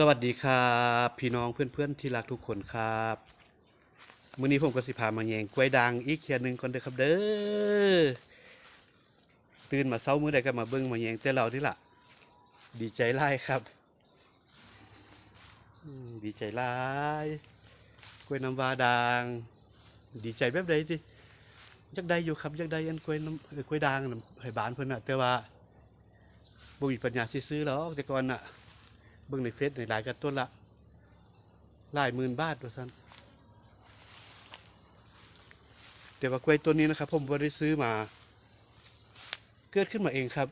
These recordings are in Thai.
สวัสดีครับพี่น้องเพื่อนๆที่รักทุกคนครับมื้อนี้ผมก็สิพามาแยงกล้วยด่างอีกเคียหนึงก่อนเด้อครับเด้อตื่นมาเช้ามื้อใดก็มาเบิ่งมาแยงแต่เราที่ละดีใจหลายครับดีใจหลายกล้วยน้ำว้าด่าง ดีใจแบบใดสิยากได้อยู่ครับยากได้อันกล้วยน้ำกล้วยด่างน่ะให้บ้านเพิ่นน่ะแต่ว่าบ่มีปัญญาซื้อหรอกแต่ก่อนน่ะ เบิ่งในเฟซในไลน์กันต้นละหลายหมื่นบาทตัวซันแต่ว่ากล้วยตัวนี้นะครับ ผมบ่ได้ซื้อมา เกิดขึ้นมาเองครับ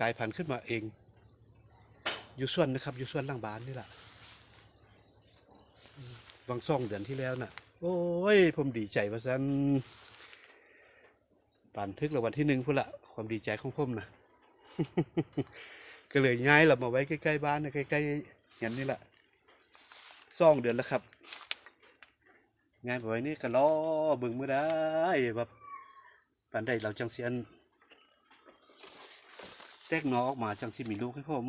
กลายพันธุ์ขึ้นมาเอง อยู่ส่วนนะครับ อยู่ส่วนล่างบ้านนี่แหละวังซ่องเดือนที่แล้วน่ะ โอ้ย ผมดีใจว่าซันปานทึกรางวัลที่หนึ่งพุ่นละความดีใจของผมนะ ก็เลยย้ายเรามาไว้ใกล้ๆบ้านนะใกล้ๆอย่างนี้แหละซ่องเดือนแล้วครับย้ายมาไว้นี่ก็รอเบิ่งมือได้แบบปันใดเราจังเสียนแตกนอออกมาจังสิมีลูกให้ผม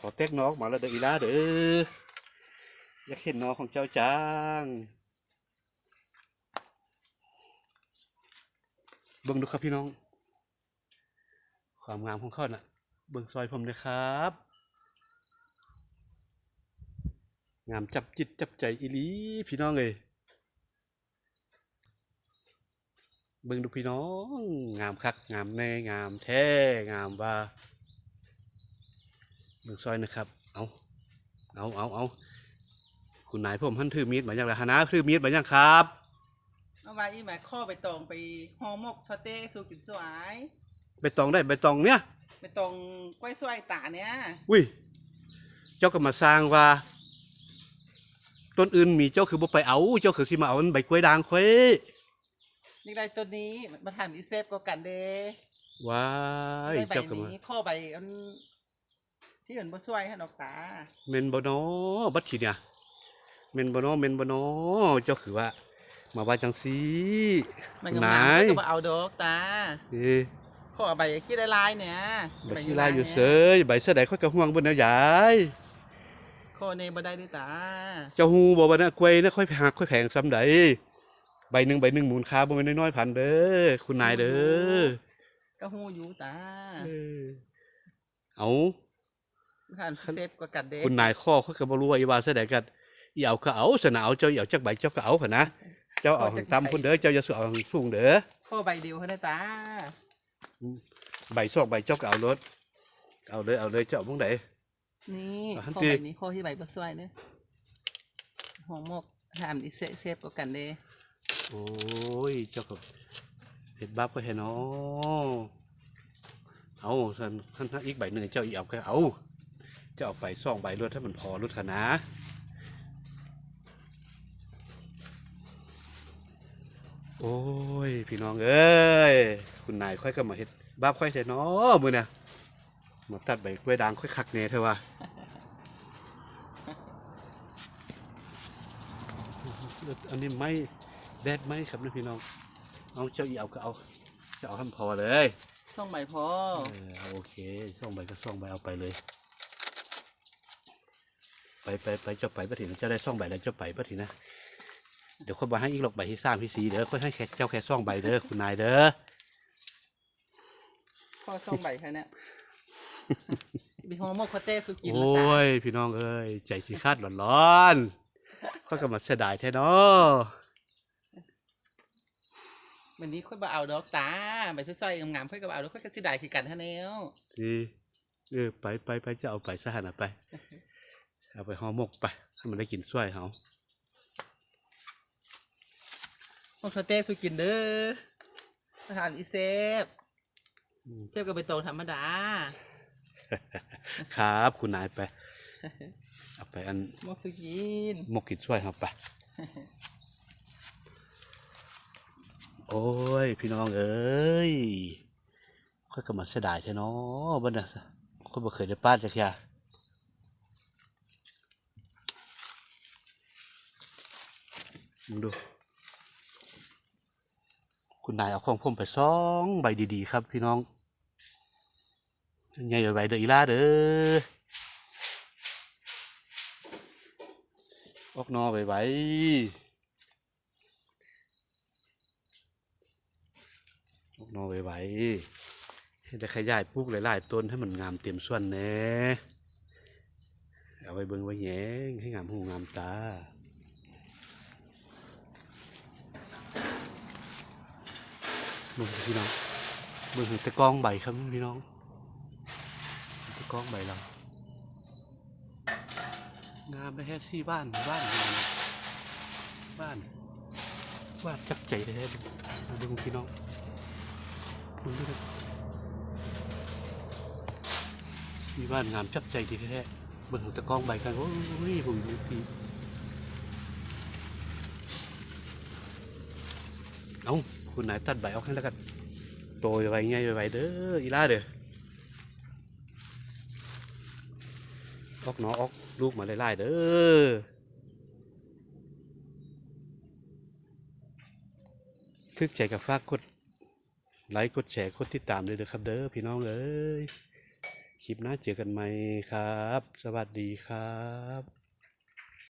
ขอแตกนอออกมาแล้วเด้ออีลาเด้ออยากเห็นหนอของเจ้าจาง เบิ่งดูครับพี่น้อง ความงามของเขาน่ะ เบิ่งซอยผมเลยครับ งามจับจิตจับใจอีลีพี่น้องเลยเบิ่งดูพี่น้อง งามคัก งามแน่งามแท้งามว่าเบิ่งซอยนะครับ เอาเอาเอาเอาคุณนายผมหันถือมีดมาอย่างไรฮะนะถือมีดมาอย่างครับ เอาไว้อีหมายข้อไปตองไปห่อหมกทอดเต้สู่กินสวยใบตองได้ใบตองเนี่ยไปตองกล้วยสวยตาเนี่ยอุ้ยเจ้าก็มาสร้างว่า ต้นอื่นมีเจ้าคือบ่ไปเอา เจ้าคือสิมาเอาอันใบกล้วยด่างค่อยนี่ได้ตัวนี้มาทานอีเซฟก็กันเด้ว้ายได้ใบเจ้าก็มานี้ข้อใบอันที่เห็นบ่สวยให้ดอกตาเมนบ่นอบัดทีเนี่ยเมนบ่นอเมนบ่นอเจ้าคือว่า มาว่าจังซี่มันคุณงามนายๆก็มาเอาดอกตาเอ้ยข้อเอาใบขี้ได้ลายเนี่ยใบขี้ลายอยู่เสยใบเสอใดค่อยก็ห่วงเบิ่นแล้วยายข้อนี้บ่ได้ด้วยตา เจ้าฮู้บ่ว่านะกล้วยนะค่อยหักค่อยแพงซ้ำใดใบหนึงใบหนึงมูลค่าบ่แม่นน้อยๆพันเด้อคุณนายเด้อก็ฮู้อยู่ตาเออเอาทานเซฟก็กันเด้คุณนายข้อเขาก็บ่รู้ว่าอีว่าเสยใดกันอีเอาก็เอาสนะเอาเจ้าอีเอาจักใบเจ้าก็เอาหั่นนะเจ้าเอาทางต่ำพุ่นเด้อเจ้าอย่าสู้เอาทางสูงเด้อข้อใบเดียวให้ได้ตาใบซอกใบเจ้าก็เอารถเอาเลยเอาเลยเจ้าพวกไหน นี่อะข้อที่ใบนี้ข้อที่ใบบ่สวยเนี่ยห่อหมกทานอีเซเซฟก็กันเด้โอ้ยเจ้าก็เห็ดบับก็เห็นเนาะเอาสันท่านอีกใบหนึ่งเจ้าอีกเอาก็เอาเจ้าเอาไปซ่องใบรถถ้ามันพอรถขนาด อ้ย พี่น้องเอ้ย คุณนายค่อยก็มาเห็ดบ้าบค่อยใส่เนาะมือเนี่ยมาตัดใบกล้วยด่างค่อยคักเน่เถอะว่าอันนี้ไม่แดดไหมครับนะพี่น้อง เอาเจ้าอีเอาก็เอาจะเอาทำพอเลยช่องใบพอเออเอาโอเคส่องใบก็ส่องใบเอาไปเลย ไปไปไปเจ้าไปปะทีนะเจ้าได้ส่องใบแล้วเจ้าไปปะทีนะ เดี๋ยวค่อยมาให้อีกหรอกใบที่สามที่สี่เด้อค่อยให้แค่เจ้าแค่ส่องใบเด้อคุณนายเด้อพอช่องใบแค่เนี้ยมีห่อหมกข้าวเต้สุกินโอแล้วจ้ะ้ยพี่น้องเอ้ยใจสีคาดร้อนๆค่อยก็มาเสียดายแท้เนาะวันนี้ค่อยมาเอาดอกตาใบสร้อยๆงามๆค่อยก็มาเอาดอกค่อยก็สิได้คือกันท่าแนวสิเออไปไปไปจะเอาไปซะหันน่ะไป เอาไปห่อหมกไปให้มันได้กินช่วยเขา หมกข้าวเต้สุกินเด้อทหารอีเซฟอืมเซฟก็ไปโตรงธรรมดา ครับคุณนายไป เอาไปอันหมกสุกินหมกกินช่วยเขาไป โอ้ย พี่น้องเอ้ยค่อยก็มาเสียดายใช่เนาะบ้านน่ะค่อยบ่เคยได้ป้าจักอยามึงดู คุณนายเอาของผมไปซองใบดีๆ ครับ พี่น้องใหญ่ไว้เด้ออีลาเด้อออกนอไว้ไว้ออกนอไว้ไว้ให้ได้ขยายปลูกหลายๆต้นให้มันงามเต็มส่วนแน่เอาไว้เบิ่งไว้แยงให้งามหูงามตา มึงพี่น้องมึงเห็นตะกองใบครับพี่น้องตะกองใบเรางามไปแค่สี่บ้านบ้านบ้านบ้านจักใจแท้ๆมึงพี่น้องมึงดูดิสี่บ้านงามจับใจดีแท้เบิ่งตะกองใบกันโอ้ยหุ่นดีเอ้า คุณนายตัดใบออกให้แล้วกันโตไว้ไงไว้เด้ออีล่าเด้อออกหนอออกลูกมาไล่ๆเด้อทึกใจกับฝากกดไลค์กดแชร์กดติดตามเลยเด้อครับเด้อพี่น้องเอ้ยคลิปหน้าเจอกันใหม่ครับ สวัสดีครับ